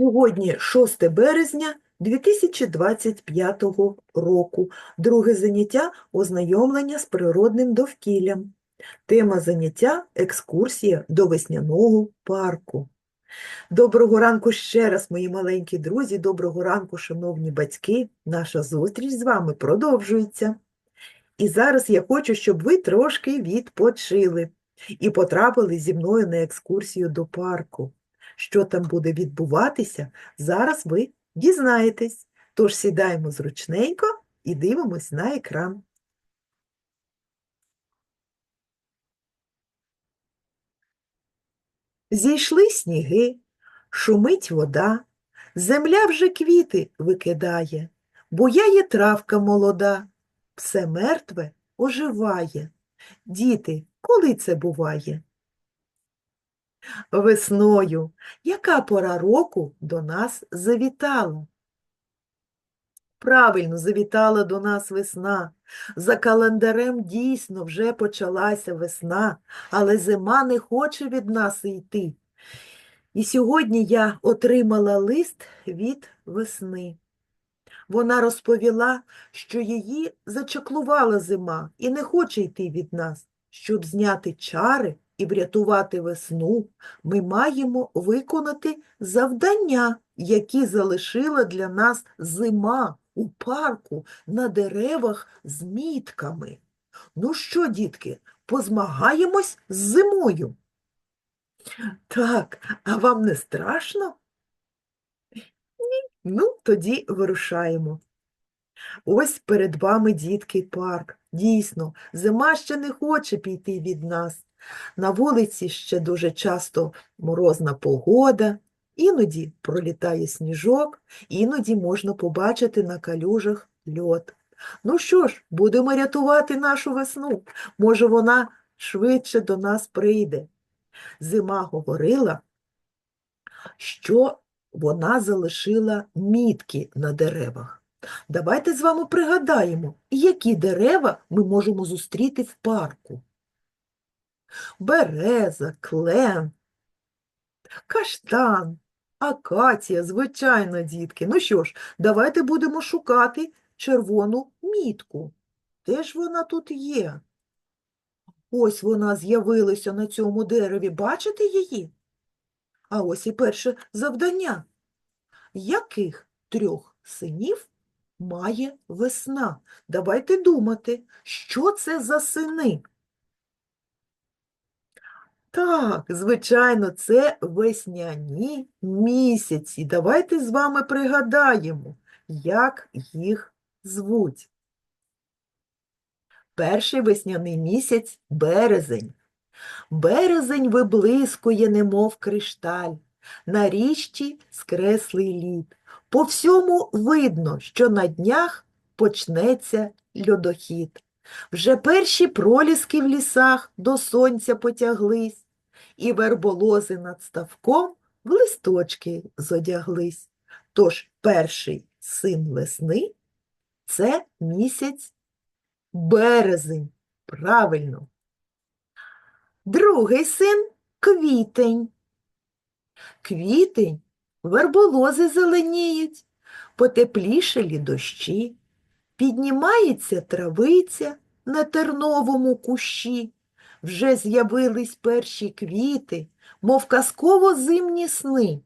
Сьогодні 6 березня 2025 року. Друге заняття ознайомлення з природним довкіллям. Тема заняття екскурсія до весняного парку. Доброго ранку ще раз, мої маленькі друзі, доброго ранку, шановні батьки. Наша зустріч з вами продовжується. І зараз я хочу, щоб ви трошки відпочили і потрапили зі мною на екскурсію до парку. Що там буде відбуватися, зараз ви дізнаєтесь. Тож сідаємо зручненько і дивимось на екран. Зійшли сніги, шумить вода, земля вже квіти викидає, буяє травка молода, все мертве оживає. Діти, коли це буває? Весною. Яка пора року до нас завітала? Правильно, завітала до нас весна. За календарем дійсно вже почалася весна, але зима не хоче від нас йти. І сьогодні я отримала лист від весни. Вона розповіла, що її зачаклувала зима і не хоче йти від нас. Щоб зняти чари і врятувати весну, ми маємо виконати завдання, які залишила для нас зима у парку на деревах з мітками. Ну що, дітки, позмагаємось з зимою? Так, а вам не страшно? Ні. Ну, тоді вирушаємо. Ось перед вами, дітки, парк. Дійсно, зима ще не хоче піти від нас. На вулиці ще дуже часто морозна погода, іноді пролітає сніжок, іноді можна побачити на калюжах льод. Ну що ж, будемо рятувати нашу весну. Може, вона швидше до нас прийде. Зима говорила, що вона залишила мітки на деревах. Давайте з вами пригадаємо, які дерева ми можемо зустріти в парку. Береза, клен, каштан, акація, звичайно, дітки. Ну що ж, давайте будемо шукати червону мітку. Де ж вона тут є? Ось вона з'явилася на цьому дереві. Бачите її? А ось і перше завдання. Яких трьох синів має весна? Давайте думати, що це за сини? Так, звичайно, це весняні місяці. Давайте з вами пригадаємо, як їх звуть. Перший весняний місяць – березень. Березень виблискує, немов кришталь. На річці скреслий лід. По всьому видно, що на днях почнеться льодохід. Вже перші проліски в лісах до сонця потяглись, і верболози над ставком в листочки зодяглись. Тож перший син весни – це місяць березень. Правильно. Другий син – квітень. Квітень верболози зеленіють, потеплішалі дощі, піднімається травиця на терновому кущі, вже з'явились перші квіти, мов казково зимні сни.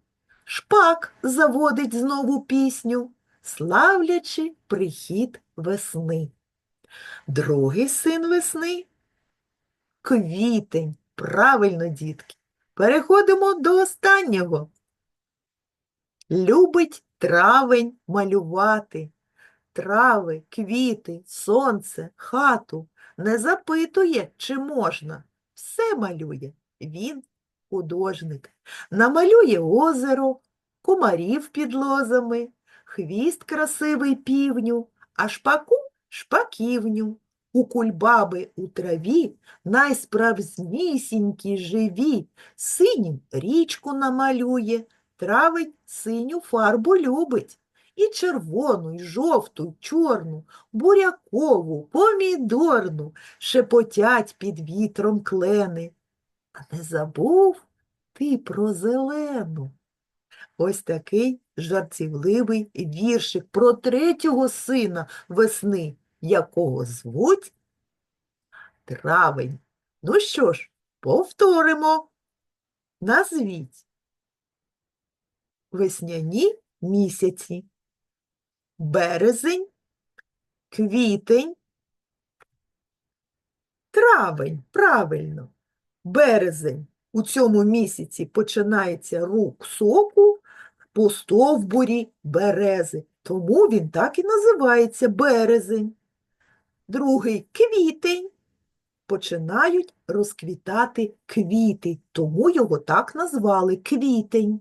Шпак заводить знову пісню, славлячи прихід весни. Другий син весни – квітень. Правильно, дітки. Переходимо до останнього. Любить травень малювати. Трави, квіти, сонце, хату. Не запитує, чи можна. Все малює. Він художник. Намалює озеро, кумарів під лозами, хвіст красивий півню, а шпаку шпаківню. У кульбаби у траві найсправжнісінькі живі, синім річку намалює, травень синю фарбу любить. І червону, і жовту, й чорну, бурякову, помідорну, шепотять під вітром клени. А не забув ти про зелену. Ось такий жартівливий віршик про третього сина весни, якого звуть Травень. Ну що ж, повторимо. Назвіть весняні місяці. Березень, квітень, травень. Правильно. Березень. У цьому місяці починається рук соку по стовбурі берези. Тому він так і називається березень. Другий квітень. Починають розквітати квіти, тому його так назвали квітень.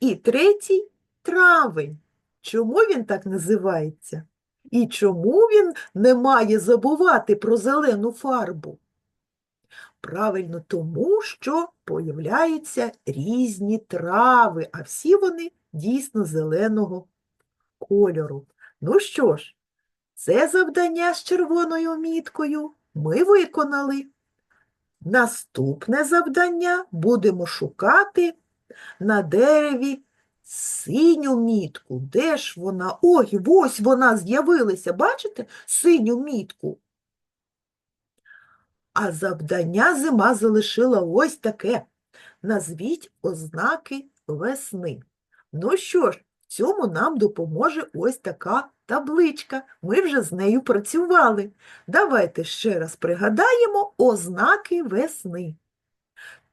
І третій травень. Чому він так називається? І чому він не має забувати про зелену фарбу? Правильно, тому що появляються різні трави, а всі вони дійсно зеленого кольору. Ну що ж, це завдання з червоною міткою ми виконали. Наступне завдання будемо шукати на дереві синю мітку. Де ж вона? Ой, ось вона з'явилася, бачите, синю мітку. А завдання зима залишила ось таке. Назвіть ознаки весни. Ну що ж, в цьому нам допоможе ось така табличка. Ми вже з нею працювали. Давайте ще раз пригадаємо ознаки весни.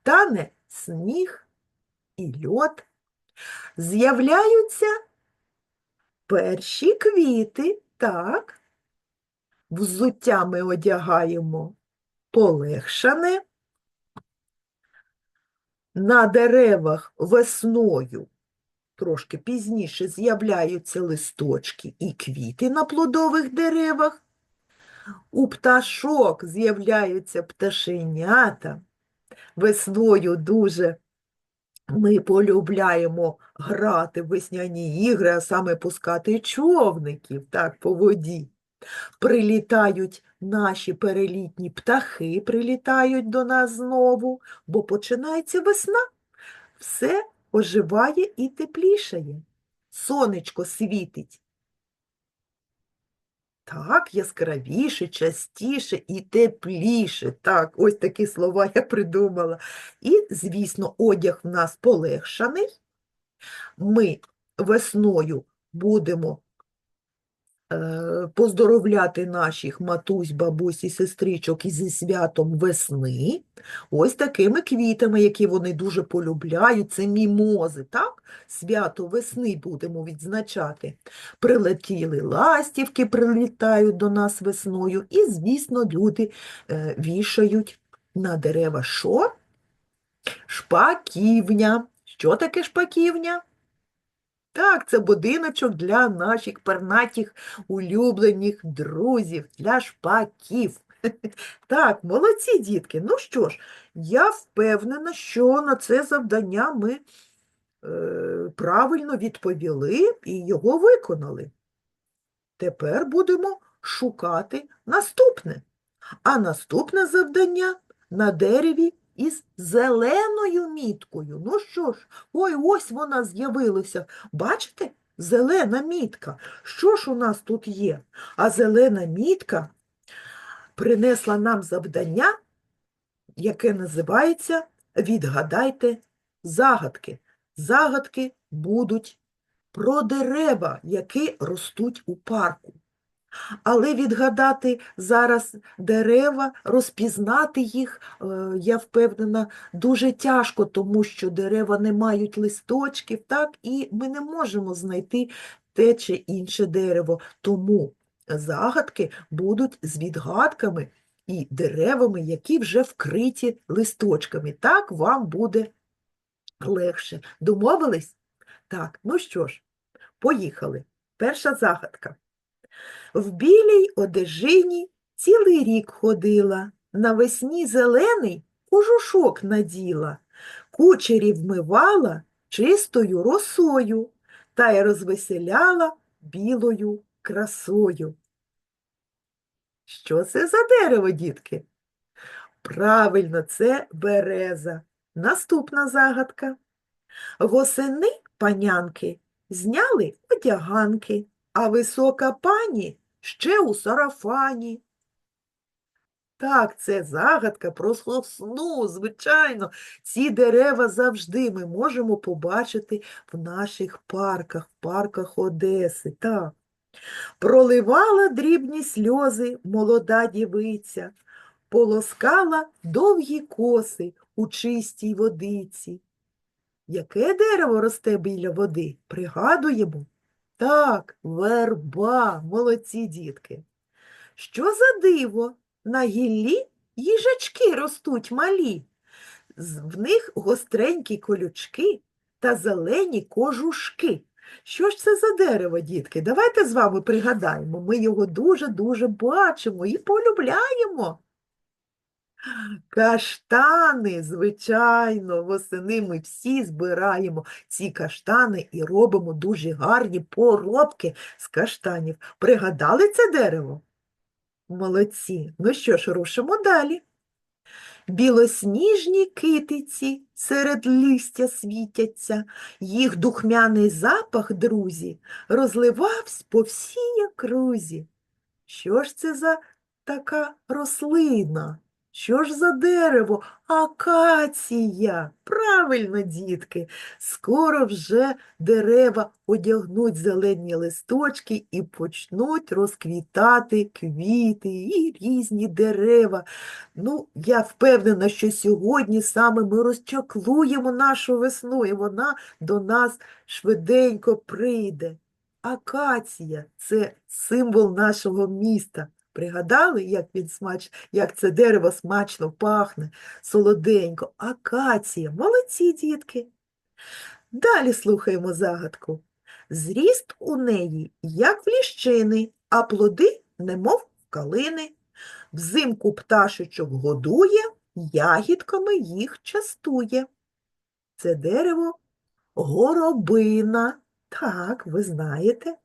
Тане сніг і льод. З'являються перші квіти, так. Взуття ми одягаємо полегшане. На деревах весною трошки пізніше з'являються листочки і квіти на плодових деревах. У пташок з'являються пташенята. Весною дуже ми полюбляємо грати в весняні ігри, а саме пускати човників так, по воді. Прилітають наші перелітні птахи, прилітають до нас знову, бо починається весна. Все оживає і теплішає. Сонечко світить. Так, яскравіше, частіше і тепліше. Так, ось такі слова я придумала. І, звісно, одяг в нас полегшаний. Ми весною будемо поздоровляти наших матусь, бабусь і сестричок із святом весни. Ось такими квітами, які вони дуже полюбляють, це мімози, так? Свято весни будемо відзначати. Прилетіли ластівки, прилітають до нас весною, і, звісно, люди е, вішають на дерева що? Шпаківня. Що таке шпаківня? Так, це будиночок для наших пернатих улюблених друзів, для шпаків. Так, молодці, дітки. Ну що ж, я впевнена, що на це завдання ми е, правильно відповіли і його виконали. Тепер будемо шукати наступне. А наступне завдання на дереві із зеленою міткою. Ну що ж, ой, ось вона з'явилася. Бачите? Зелена мітка. Що ж у нас тут є? А зелена мітка принесла нам завдання, яке називається Відгадайте загадки. Загадки будуть про дерева, які ростуть у парку. Але відгадати зараз дерева, розпізнати їх, е, я впевнена, дуже тяжко, тому що дерева не мають листочків, так, і ми не можемо знайти те чи інше дерево. Тому загадки будуть з відгадками і деревами, які вже вкриті листочками. Так вам буде легше. Домовились? Так, ну що ж, поїхали. Перша загадка. В білій одежині цілий рік ходила, навесні зелений кожушок наділа, кучері вмивала чистою росою та й розвеселяла білою красою. Що це за дерево, дітки? Правильно, це береза. Наступна загадка. Восени панянки зняли одяганки, а висока пані ще у сарафані. Так, це загадка про сосну, звичайно. Ці дерева завжди ми можемо побачити в наших парках, в парках Одеси. Так. Проливала дрібні сльози молода дівиця, полоскала довгі коси у чистій водиці. Яке дерево росте біля води? Пригадуємо? Так, верба, молодці дітки. Що за диво? На гіллі їжачки ростуть малі. В них гостренькі колючки та зелені кожушки. Що ж це за дерево, дітки? Давайте з вами пригадаємо. Ми його дуже-дуже бачимо і полюбляємо. Каштани, звичайно, восени ми всі збираємо ці каштани і робимо дуже гарні поробки з каштанів. Пригадали це дерево? Молодці. Ну що ж, рушимо далі. Білосніжні китиці серед листя світяться, їх духмяний запах, друзі, розливався по всій окрузі. Що ж це за така рослина? Що ж за дерево? Акація. Правильно, дітки. Скоро вже дерева одягнуть зелені листочки і почнуть розквітати квіти і різні дерева. Ну, я впевнена, що сьогодні саме ми розчаклуємо нашу весну, і вона до нас швиденько прийде. Акація це символ нашого міста. Пригадали, як він смач... як це дерево смачно пахне, солоденько. Акація. Молодці, дітки. Далі слухаємо загадку. Зріст у неї, як в ліщини, а плоди, немов калини. Взимку пташечок годує, ягідками їх частує. Це дерево горобина. Так, ви знаєте.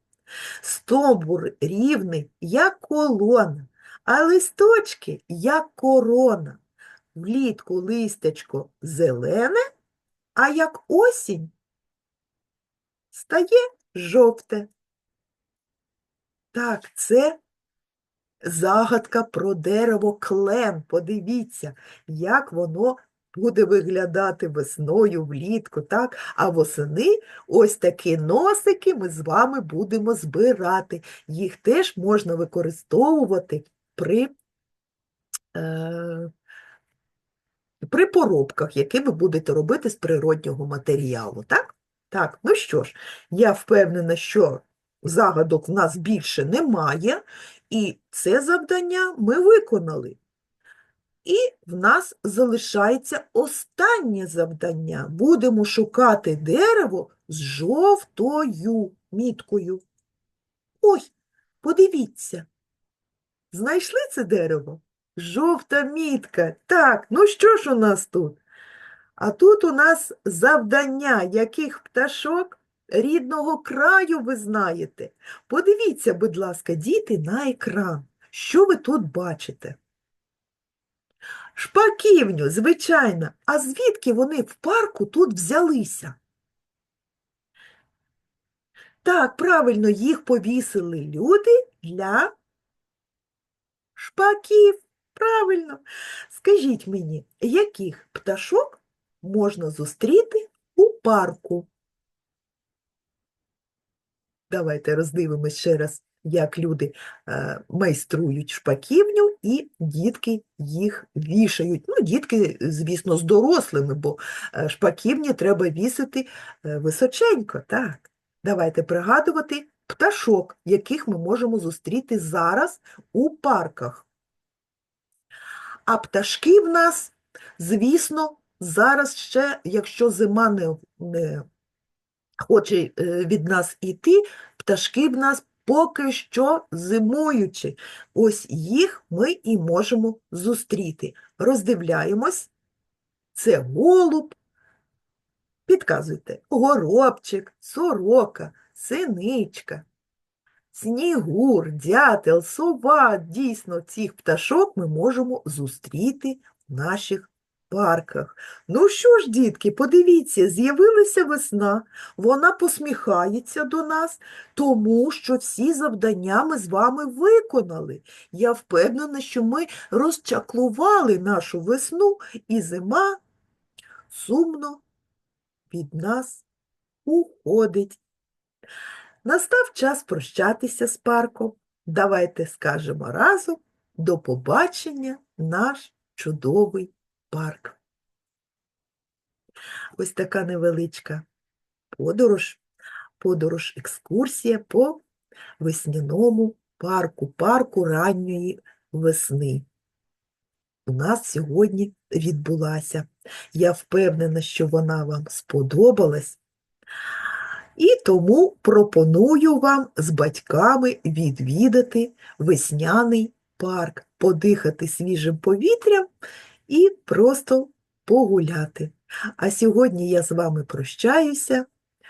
Стовбур рівний, як колона, а листочки, як корона. Влітку листячко зелене, а як осінь стає жовте. Так, це загадка про дерево клен. Подивіться, як воно буде виглядати весною, влітку, так? А восени ось такі носики ми з вами будемо збирати. Їх теж можна використовувати при, е, при поробках, які ви будете робити з природнього матеріалу, так? Так, ну що ж, я впевнена, що загадок в нас більше немає, і це завдання ми виконали. І в нас залишається останнє завдання. Будемо шукати дерево з жовтою міткою. Ой, подивіться. Знайшли це дерево? Жовта мітка. Так, ну що ж у нас тут? А тут у нас завдання яких пташок рідного краю ви знаєте. Подивіться, будь ласка, діти, на екран. Що ви тут бачите? Шпаківню, звичайно. А звідки вони в парку тут взялися? Так, правильно, їх повісили люди для шпаків. Правильно. Скажіть мені, яких пташок можна зустріти у парку? Давайте роздивимось ще раз, як люди е, майструють шпаківню, і дітки їх вішають. Ну, дітки, звісно, з дорослими, бо е, шпаківні треба вісити е, височенько. Так. Давайте пригадувати пташок, яких ми можемо зустріти зараз у парках. А пташки в нас, звісно, зараз ще, якщо зима не, не хоче від нас іти, пташки в нас поки що зимуючі. Ось їх ми і можемо зустріти. Роздивляємось. Це голуб. Підказуйте, горобчик, сорока, синичка, снігур, дятел, сова. Дійсно, цих пташок ми можемо зустріти в наших парках. Ну що ж, дітки, подивіться, з'явилася весна, вона посміхається до нас, тому що всі завдання ми з вами виконали. Я впевнена, що ми розчаклували нашу весну, і зима сумно від нас уходить. Настав час прощатися з парком. Давайте скажемо разом до побачення, наш чудовий парк. Ось така невеличка подорож, подорож, екскурсія по весняному парку, парку ранньої весни. У нас сьогодні відбулася. Я впевнена, що вона вам сподобалась. І тому пропоную вам з батьками відвідати весняний парк, подихати свіжим повітрям і просто погуляти. А сьогодні я з вами прощаюся.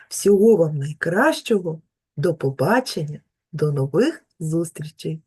Всього вам найкращого. До побачення, до нових зустрічей!